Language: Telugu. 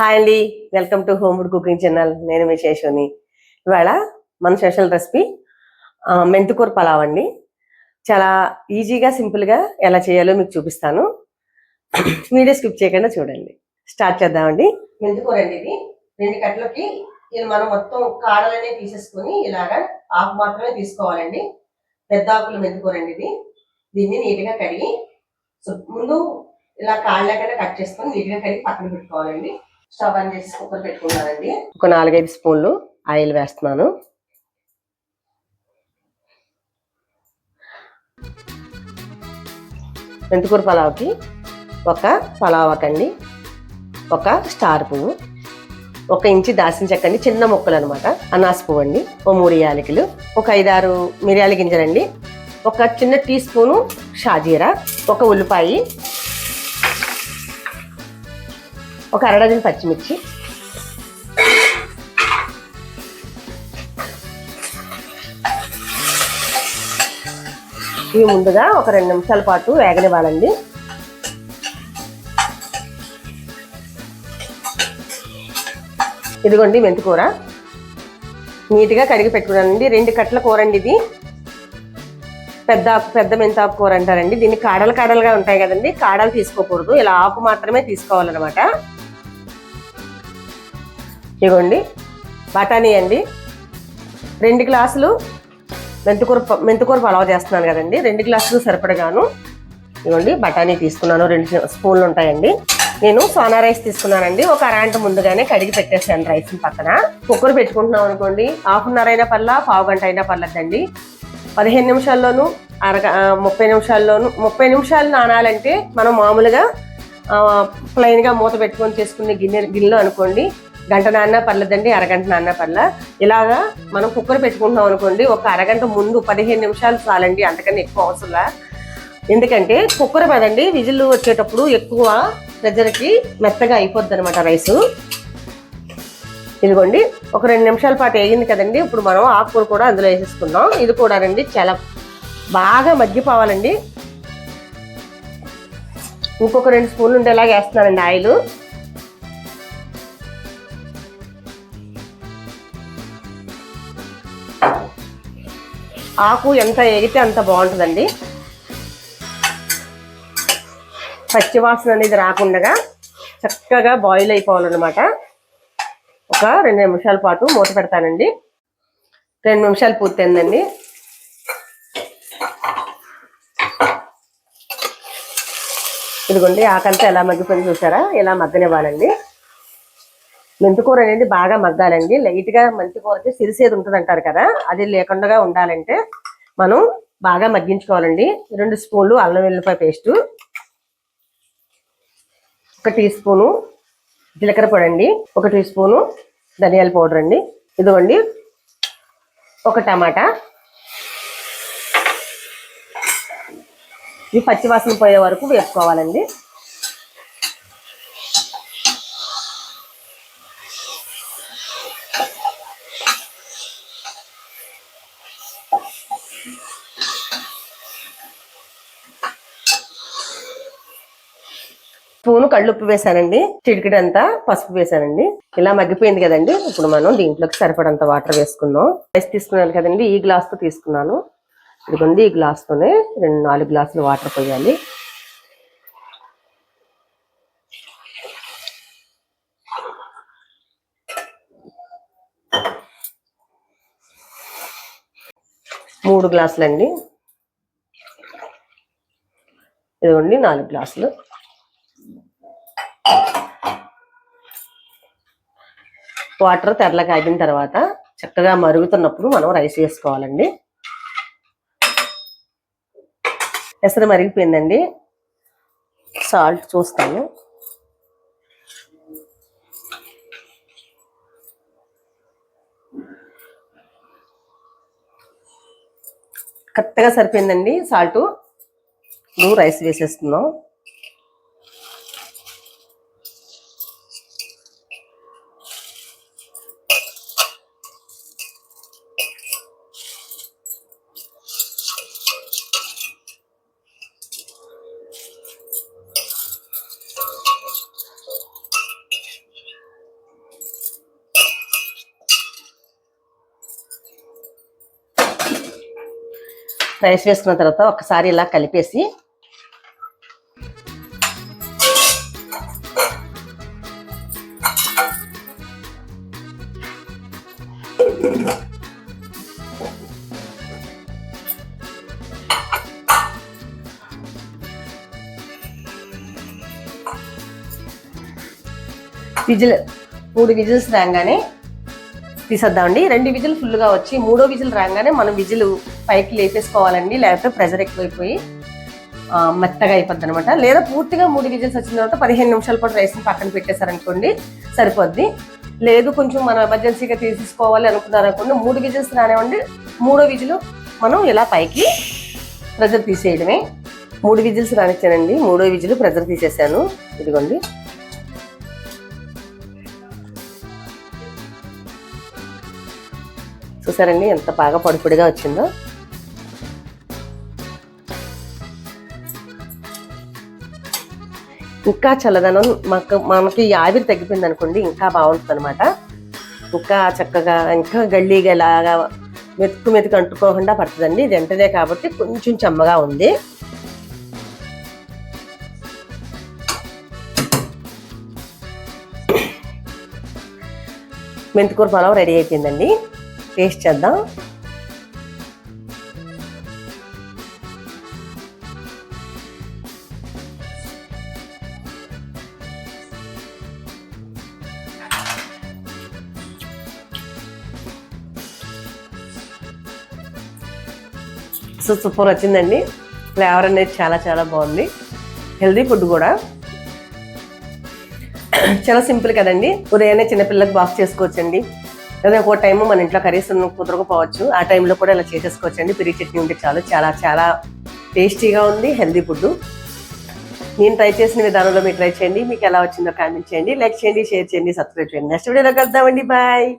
హాయ్ అండి. Welcome to home cooking channel. నేను మీ శేషుని. ఇవాళ మన స్పెషల్ రెసిపీ మెంతికూర పలావ్ అండి. చాలా ఈజీగా సింపుల్గా ఎలా చేయాలో మీకు చూపిస్తాను. వీడియో స్కిప్ చేయకుండా చూడండి. స్టార్ట్ చేద్దామండి. మెంతికూర అండి ఇది. రెండు కట్లకి ఇది మనం మొత్తం కాడలనే తీసేసుకొని ఇలాగా ఆకు మాత్రమే తీసుకోవాలండి. పెద్ద ఆకులు మెంతికూర అండి ఇది. దీన్ని నీట్గా కడిగి ముందు ఇలా కాళ్ళు కట్ చేసుకొని నీట్గా కడిగి పక్కన పెట్టుకోవాలండి. స్టవ్ ఆన్ చేసి కుక్కర్ పెట్టుకున్నానండి. ఒక నాలుగైదు స్పూన్లు ఆయిల్ వేస్తున్నాను. మెంతుకూర పలావ్కి ఒక పలావకండి. ఒక స్టార్ పువ్వు. ఒక ఇంచి దాసిన చెక్కండి. చిన్న ముక్కలు అనమాట అనాస పువ్వు అండి ఓ మూడు యాలకులు. ఒక ఐదారు మిరియాల గింజలండి. ఒక చిన్న టీ స్పూను షాజీరా. ఒక ఉల్లిపాయి. ఒక అర డజన్ పచ్చిమిర్చి. ఇవి ముందుగా ఒక రెండు నిమిషాల పాటు వేగనివ్వాలండి. ఇదిగోండి మెంతికూర. నీట్గా కడిగి పెట్టుకున్నానండి. రెండు కట్ల కూర అండి ఇది. పెద్ద పెద్ద మెంతాకు కూర అంటారండి. దీన్ని కాడలు కాడలుగా ఉంటాయి కదండి. కాడలు తీసుకోకూడదు. ఇలా ఆకు మాత్రమే తీసుకోవాలన్నమాట. ఇదిగోండి బఠానీ అండి. రెండు గ్లాసులు మెంతికూర మెంతికూర పలావ్ చేస్తున్నాను కదండి. రెండు గ్లాసులు సరిపడగాను ఇదిగోండి బఠానీ తీసుకున్నాను. రెండు స్పూన్లు ఉంటాయండి. నేను సోనా రైస్ తీసుకున్నానండి. ఒక అరాంట ముందుగానే కడిగి పెట్టేసాను రైస్ పక్కన. కుక్కర్ పెట్టుకుంటున్నాం అనుకోండి. హాఫ్ అన్ అవర్ అయినా పర్లా పావు గంట అయినా పర్లేదండి. పదిహేను నిమిషాల్లోనూ అరగ ముప్పై నిమిషాల్లోనూ ముప్పై నిమిషాలు నానాలంటే మనం మామూలుగా ప్లెయిన్గా మూత పెట్టుకొని చేసుకునే గిన్నె గిన్నెలో అనుకోండి గంట నాన్న పర్లేదండి అరగంట నాన్న పర్ల. ఇలాగా మనం కుక్కర్ పెట్టుకుంటున్నాం అనుకోండి ఒక అరగంట ముందు పదిహేను నిమిషాలు చాలండి అంతకన్నా ఎక్కువ అవసరంలా ఎందుకంటే కుక్కర్ కదండి విజిల్ వచ్చేటప్పుడు ఎక్కువ ప్రెజర్కి మెత్తగా అయిపోద్ది అనమాట రైసు. ఇదిగోండి ఒక రెండు నిమిషాల పాటు వేగింది కదండి ఇప్పుడు మనం ఆకుకూర కూడా అందులో వేసేసుకుందాం. ఇది కూడా రండి చాలా బాగా మగ్గిపోవాలండి. ఇంకొక రెండు స్పూన్లు ఉండేలాగా వేస్తున్నానండి ఆయిల్. ఆకు ఎంత ఎగితే అంత బాగుంటుందండి. పచ్చివాసన అనేది రాకుండా చక్కగా బాయిల్ అయిపోవాలన్నమాట. ఒక రెండు నిమిషాల పాటు మూత పెడతానండి. రెండు నిమిషాలు పూర్తయిందండి. ఇదిగోండి ఆకంతా ఎలా మగ్గిపోయింది చూసారా? ఇలా మగ్గనివ్వాలండి. మెంతికూర అనేది బాగా మగ్గాలండి. లైట్గా మెంతికూరకి సిరిసేది ఉంటుంది అంటారు కదా అది లేకుండా ఉండాలంటే మనం బాగా మగ్గించుకోవాలండి. రెండు స్పూన్లు అల్లం వెల్లిపాయ పేస్టు ఒక టీ స్పూను జీలకర్ర పొడి అండి ఒక టీ స్పూను ధనియాల పౌడర్ అండి. ఇదిగోండి ఒక టమాటా ఇవి పచ్చివాసన పోయే వరకు వేసుకోవాలండి స్పూను కళ్ళుప్పు వేసానండి చిడికిడంతా పసుపు వేసానండి ఇలా మగ్గిపోయింది కదండి ఇప్పుడు మనం దీంట్లోకి సరిపడంత వాటర్ వేసుకుందాం. రైస్ తీసుకున్నాను కదండి ఈ గ్లాస్తో తీసుకున్నాను. ఇదిగోండి ఈ గ్లాస్తోనే రెండు నాలుగు గ్లాసులు వాటర్ పోయాలి. మూడు గ్లాసులండి. ఇదిగోండి నాలుగు గ్లాసులు. వాటర్ తెరల కాగిన తర్వాత చక్కగా మరుగుతున్నప్పుడు మనం రైస్ వేసుకోవాలండి. ఎసరు మరిగిపోయిందండి. సాల్ట్ చూస్తాను. కరెక్ట్గా సరిపోయిందండి సాల్టు. ఇప్పుడు రైస్ వేసేస్తున్నాం. రైస్ వేసుకున్న తర్వాత ఒకసారి ఇలా కలిపేసి విజిల్ మూడు విజిల్స్ రాగానే తీసేద్దామండి. రెండు విజిల్ ఫుల్గా వచ్చి మూడో విజిల్ రాగానే మనం విజిల్ పైకి లేపేసుకోవాలండి లేకపోతే ప్రెజర్ ఎక్కువైపోయి మెత్తగా అయిపోద్ది అనమాట లేదా పూర్తిగా మూడు విజిల్స్ వచ్చిన తర్వాత పదిహేను నిమిషాల పాటు రైస్ని పక్కన పెట్టేశారనుకోండి సరిపోద్ది. లేదు కొంచెం మనం ఎమర్జెన్సీగా తీసుకోవాలి అనుకున్నారనుకోండి మూడు విజిల్స్ రానివ్వండి మూడో విజిల్ మనం ఇలా పైకి ప్రెజర్ తీసేయడమే. మూడు విజిల్స్ రానిచ్చానండి మూడో విజిల్ ప్రెజర్ తీసేసాను. ఇదిగోండి. చూసారండి ఎంత బాగా పొడిపొడిగా వచ్చిందో? ఇంకా చల్లదనం మాకు మనకి ఆవిరి తగ్గిపోయింది అనుకోండి ఇంకా బాగుంటుంది అనమాట ఇంకా చక్కగా ఇంకా గల్లీగా ఇలాగా మెతుకు మెతుకు అంటుకోకుండా పడుతుందండి. ఇది ఎంతదే కాబట్టి కొంచెం చెమ్మగా ఉంది. మెంతికూర పొలం రెడీ అయిపోయిందండి. టేస్ట్ చేద్దాం. సో సూపర్ వచ్చిందండి. ఫ్లేవర్ అనేది చాలా చాలా బాగుంది. హెల్దీ ఫుడ్ కూడా. చాలా సింపుల్ కదండి. ఉదయాన్నే చిన్నపిల్లలకు బాక్స్ చేసుకోవచ్చండి. లేదా ఒక టైము మన ఇంట్లో కర్రీస్ కుదరకపోవచ్చు. ఆ టైంలో కూడా ఇలా చేసేసుకోవచ్చండి. పిరి చట్నీ ఉంటే చాలు. చాలా చాలా టేస్టీగా ఉంది. హెల్దీ ఫుడ్ నేను ట్రై చేసిన విధానంలో మీరు ట్రై చేయండి. మీకు ఎలా వచ్చిందో కామెంట్ చేయండి. లైక్ చేయండి షేర్ చేయండి సబ్స్క్రైబ్ చేయండి. నెక్స్ట్ వీడియోలో కలుద్దామండి. బాయ్.